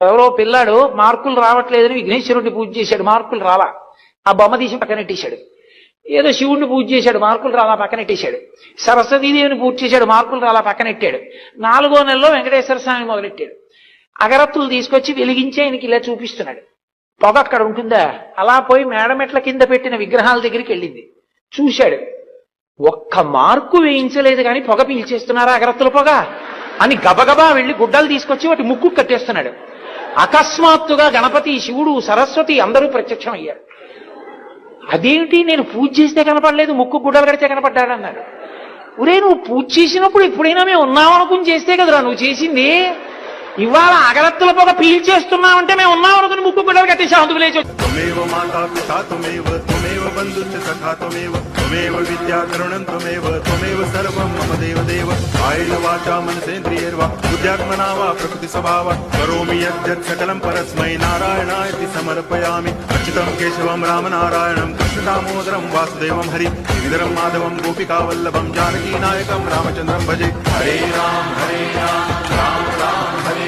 ఎవరో పిల్లాడు మార్కులు రావట్లేదని విఘ్నేశ్వరుడిని పూజ చేశాడు మార్కులు రాలా. ఆ బొమ్మ తీసి పక్కనెట్టేశాడు ఏదో శివుడిని పూజ చేశాడు మార్కులు రాలా పక్కనెట్టేశాడు సరస్వతీదేవిని పూజ చేశాడు మార్కులు రాలా పక్కనెట్టాడు నాలుగో నెలలో వెంకటేశ్వర స్వామి మొదలెట్టాడు. అగరత్తులు తీసుకొచ్చి వెలిగించి ఆయనకి ఇలా చూపిస్తున్నాడు. పొగ అక్కడ ఉంటుందా? అలా పోయి మేడమెట్ల కింద పెట్టిన విగ్రహాల దగ్గరికి వెళ్ళింది. చూశాడు. ఒక్క మార్కు వేయించలేదు కానీ పొగ పీల్చేస్తున్నారా అగరత్తుల పొగ? అని గబగబా వెళ్ళి గుడ్డలు తీసుకొచ్చి వాటి ముక్కు కట్టేస్తున్నాడు. అకస్మాత్తుగా గణపతి శివుడు సరస్వతి అందరూ ప్రత్యక్షం అయ్యారు అదేంటి నేను పూజ చేస్తే కనపడలేదు ముక్కు గుడ్డలు కడితే కనపడ్డాడన్నారు ఒరే నువ్వు పూజ చేసినప్పుడు ఎప్పుడైనా మేము ఉన్నామనుకుని చేస్తే కదరా నువ్వు చేసింది? ఇవాళ అగరత్తుల పొగ పీల్చేస్తున్నామంటే మేము ఉన్నాం అనుకుని ముక్కు గుడ్డలు కట్టేసి అందుకు లేచి తుమేవ జానకీ నాయకం రామచంద్రం భజే. హరే రామ హరే రామ రామ రామ హరే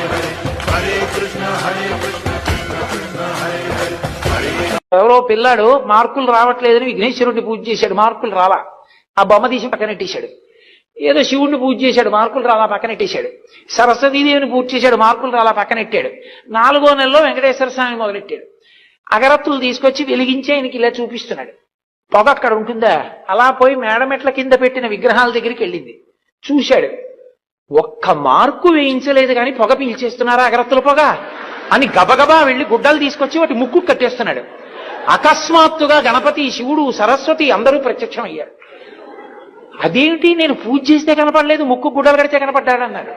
ఎవరో పిల్లాడు మార్కులు రావట్లేదని విఘ్నేశ్వరుడిని పూజ చేశాడు మార్కులు రాలా ఆ బొమ్మ తీసి పక్కనెట్టేశాడు ఏదో శివుడిని పూజ చేశాడు మార్కులు రాలా పక్కనెట్టేశాడు సరస్వతీదేవిని పూజ చేశాడు మార్కులు రాలా పక్కనెట్టాడు నాలుగో నెలలో వెంకటేశ్వర స్వామి మొదలెట్టాడు. అగరత్తులు తీసుకొచ్చి వెలిగించి ఆయనకి ఇలా చూపిస్తున్నాడు. పొగ అక్కడ ఉంటుందా? అలా పోయి మేడమెట్ల కింద పెట్టిన విగ్రహాల దగ్గరికి వెళ్ళింది. చూశాడు. ఒక్క మార్కు వేయించలేదు కానీ పొగ పీల్చేస్తున్నారా అగరత్తుల పొగ? అని గబగబా వెళ్ళి గుడ్డలు తీసుకొచ్చి వాటి ముక్కు కట్టేస్తున్నాడు. అకస్మాత్తుగా గణపతి శివుడు సరస్వతి అందరూ ప్రత్యక్షం అయ్యారు అదేంటి నేను పూజ చేస్తే కనపడలేదు ముక్కు గుడ్డలు కడితే కనపడ్డాడన్నాడు.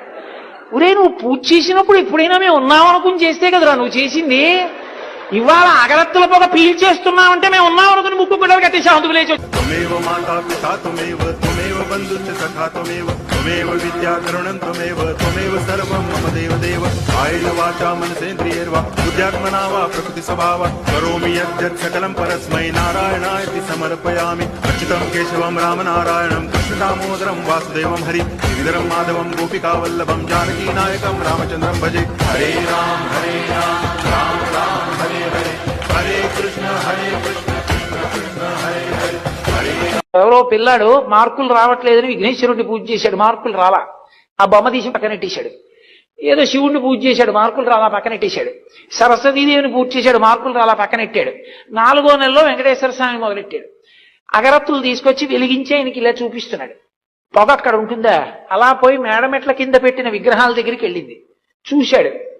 ఒరే నువ్వు పూజ చేసినప్పుడు ఎప్పుడైనా మేము ఉన్నామనుకుని చేస్తే కదరా నువ్వు చేసింది? ఇవాళ అగరత్తుల పొగ పీల్చేస్తున్నామంటే మేము ఉన్నాం అనుకుని ముక్కు కూడా కట్టేసాం అందుకు లేచి మాధవం గోపికా వల్లభం జానకీ నాయకం రామచంద్రం భజే. హరే రామ హరే రామ రామ రామ హరే ఎవరో పిల్లాడు మార్కులు రావట్లేదని విఘ్నేశ్వరుడిని పూజ చేశాడు మార్కులు రాలా. ఆ బొమ్మ తీసి పక్కనెట్టేశాడు ఏదో శివుణ్ణి పూజ చేశాడు మార్కులు రాలా పక్కనెట్టేశాడు సరస్వతీదేవిని పూజ చేశాడు మార్కులు రాలా పక్కనెట్టాడు నాలుగో నెలలో వెంకటేశ్వర స్వామి మొదలెట్టాడు. అగరత్తులు తీసుకొచ్చి వెలిగించి ఆయనకి ఇలా చూపిస్తున్నాడు. పొగ అక్కడ ఉంటుందా? అలా పోయి మేడమెట్ల కింద పెట్టిన విగ్రహాల దగ్గరికి వెళ్ళింది. చూశాడు.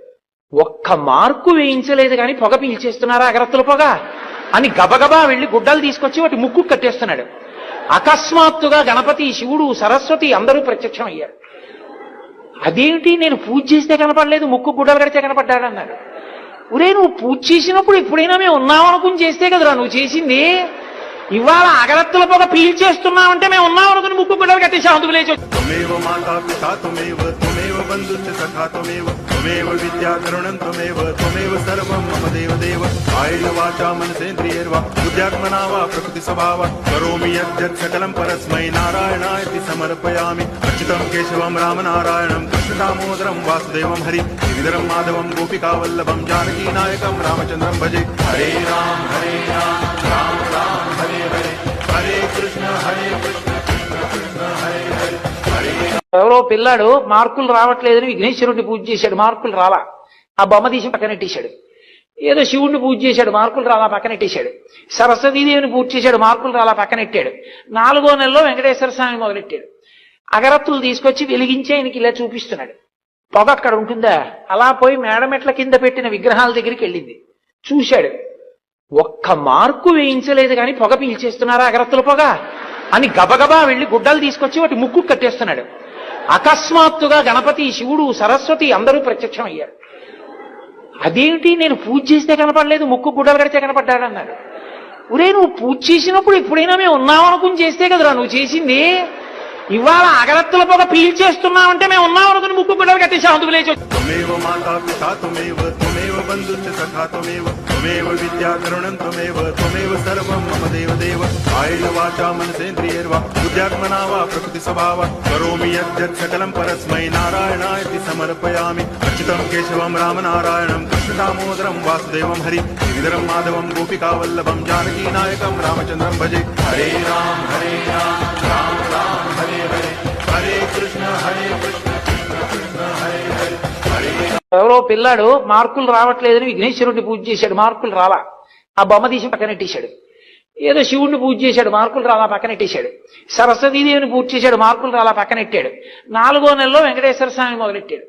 ఒక్క మార్కు వేయించలేదు కానీ పొగ పీల్చేస్తున్నారా అగరత్తుల పొగ? అని గబగబా వెళ్ళి గుడ్డలు తీసుకొచ్చి వాటి ముక్కు కట్టేస్తున్నాడు. అకస్మాత్తుగా గణపతి శివుడు సరస్వతి అందరూ ప్రత్యక్షం అయ్యారు. అదేంటి నేను పూజ చేస్తే కనపడలేదు ముక్కు గుడ్డలు కడితే కనపడ్డాడన్నాడు ఒరే నువ్వు పూజ చేసినప్పుడు ఎప్పుడైనా మేము ఉన్నామనుకుని చేస్తే కదరా నువ్వు చేసింది? ఇవాళ అగరత్తుల పొగ పీల్చేస్తున్నామంటే మేము ఉన్నాం అనుకుని ముక్కు గుడ్డలు కట్టేసావు అందుకు లేచి వచ్చి- त्वमेव विद्या करुणं त्वमेव त्वमेव सर्वं मम देव देव कायेन वाचा मनसेन्द्रियैर्वा, बुद्ध्यात्मना वा प्रकृतिस्वभावा। करोमि यद्यत् सकलं परस्मै नारायणायति समर्पयामि। अच्युतं केशवं, रामनारायणं, कृष्णदामोदरं, वासुदेवं हरि। गिरिधरं, माधवं, गोपिकावल्लभं, जानकीनायकं, रामचन्द्रं भजे। हरे राम हरे राम राम राम, हरे हरे। हरे कृष्ण हरे कृष्ण। ఎవరో పిల్లాడు మార్కులు రావట్లేదని విఘ్నేశ్వరుడిని పూజ చేశాడు మార్కులు రాలా. ఆ బొమ్మ తీసి పక్కనెట్టేశాడు ఏదో శివుణ్ణి పూజ చేశాడు మార్కులు రాలా పక్కనెట్టేశాడు సరస్వతీదేవిని పూజ చేశాడు మార్కులు రాలా పక్కనెట్టాడు నాలుగో నెలలో వెంకటేశ్వర స్వామి మొదలెట్టాడు. అగరత్తులు తీసుకొచ్చి వెలిగించి ఆయనకి ఇలా చూపిస్తున్నాడు. పొగ అక్కడ ఉంటుందా? అలా పోయి మేడమెట్ల కింద పెట్టిన విగ్రహాల దగ్గరికి వెళ్ళింది. చూశాడు. ఒక్క మార్కు వేయించలేదు కానీ పొగ పీల్చేస్తున్నారా అగరత్తుల పొగ? అని గబగబా వెళ్ళి గుడ్డలు తీసుకొచ్చి వాటి ముక్కు కట్టేస్తున్నాడు. అకస్మాత్తుగా గణపతి శివుడు సరస్వతి అందరూ ప్రత్యక్షం అయ్యారు అదేంటి? నేను పూజ చేస్తే కనపడలేదు ముక్కు గుడ్డలు కడితే కనపడ్డాడన్నారు. ఒరే నువ్వు పూజ చేసినప్పుడు ఎప్పుడైనా మేము ఉన్నామనుకుని చేస్తే కదరా నువ్వు చేసింది? ఇవాళ అగరత్తుల పొగ పీల్చేస్తున్నామంటే మేము ఉన్నాం అనుకుని ముక్కు కూడా కట్టేసాం అందుకు లేచి మాధవం గోపికా వల్లభం జానకీ నాయకం రామచంద్రం భజే. హరే రామ హరే రామ రామ రామ. ఎవరో పిల్లాడు మార్కులు రావట్లేదని విఘ్నేశ్వరుడిని పూజ చేశాడు మార్కులు రాలా. ఆ బొమ్మ తీసి పక్కనెట్టేశాడు ఏదో శివుణ్ణి పూజ చేశాడు మార్కులు రాలా పక్కనెట్టేశాడు సరస్వతీదేవిని పూజ చేశాడు మార్కులు రాలా పక్కనెట్టాడు నాలుగో నెలలో వెంకటేశ్వర స్వామి మొదలెట్టాడు.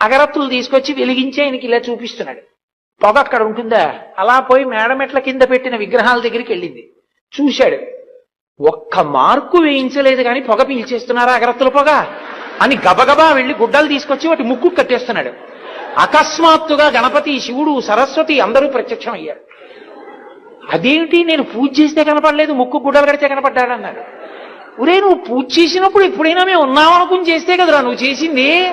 అగరత్తులు తీసుకొచ్చి వెలిగించి ఆయనకి ఇలా చూపిస్తున్నాడు. పొగ అక్కడ ఉంటుందా? అలా పోయి మేడమెట్ల కింద పెట్టిన విగ్రహాల దగ్గరికి వెళ్ళింది. చూశాడు. ఒక్క మార్కు వేయించలేదు కానీ పొగ పీల్చేస్తున్నారా అగరత్తుల పొగ? అని గబగబా వెళ్ళి గుడ్డలు తీసుకొచ్చి వాటి ముక్కు కట్టేస్తున్నాడు. అకస్మాత్తుగా గణపతి శివుడు సరస్వతి అందరూ ప్రత్యక్షం అయ్యారు అదేమిటి నేను పూజ చేస్తే కనపడలేదు ముక్కు గుడ్డలు కడితే కనపడ్డాడన్నాడు. ఒరే నువ్వు పూజ చేసినప్పుడు ఎప్పుడైనా మేము ఉన్నామనుకుని చేస్తే కదరా నువ్వు చేసింది?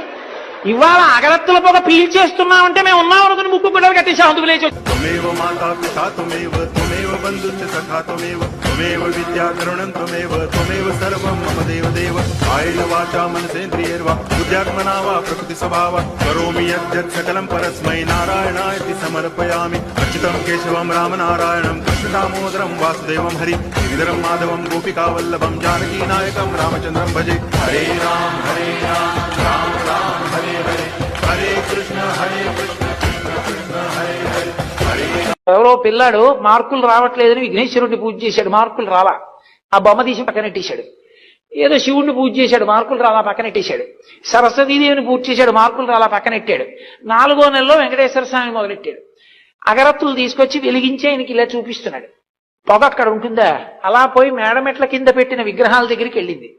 ఇవాళ అగరత్తుల పొగ పీల్చేస్తున్నామంటే మేము ఉన్నాం అనుకుని ముక్కు కూడా కట్టేసాం అందుకు లేచి తుమేవ వాసుదేవం హరి. మాధవం జానకీ నాయకం రామచంద్రం భజే. హరే రామ హరే రామ రామ రామ హరే పిల్లాడు మార్కులు రావట్లేదని విఘ్నేశ్వరుడిని పూజ చేశాడు. మార్కులు రాలా. ఆ బొమ్మ తీసి పక్కనెట్టేశాడు ఏదో శివుణ్ణి పూజ చేశాడు. మార్కులు రాలా పక్కనెట్టేశాడు సరస్వతీదేవిని పూజ చేశాడు. మార్కులు రాలా పక్కనెట్టాడు నాలుగో నెలలో వెంకటేశ్వర స్వామి మొదలెట్టాడు. అగరత్తులు తీసుకొచ్చి వెలిగించి ఆయనకి ఇలా చూపిస్తున్నాడు. పొగ అక్కడ ఉంటుందా? అలా పోయి మేడమెట్ల కింద పెట్టిన విగ్రహాల దగ్గరికి వెళ్ళింది.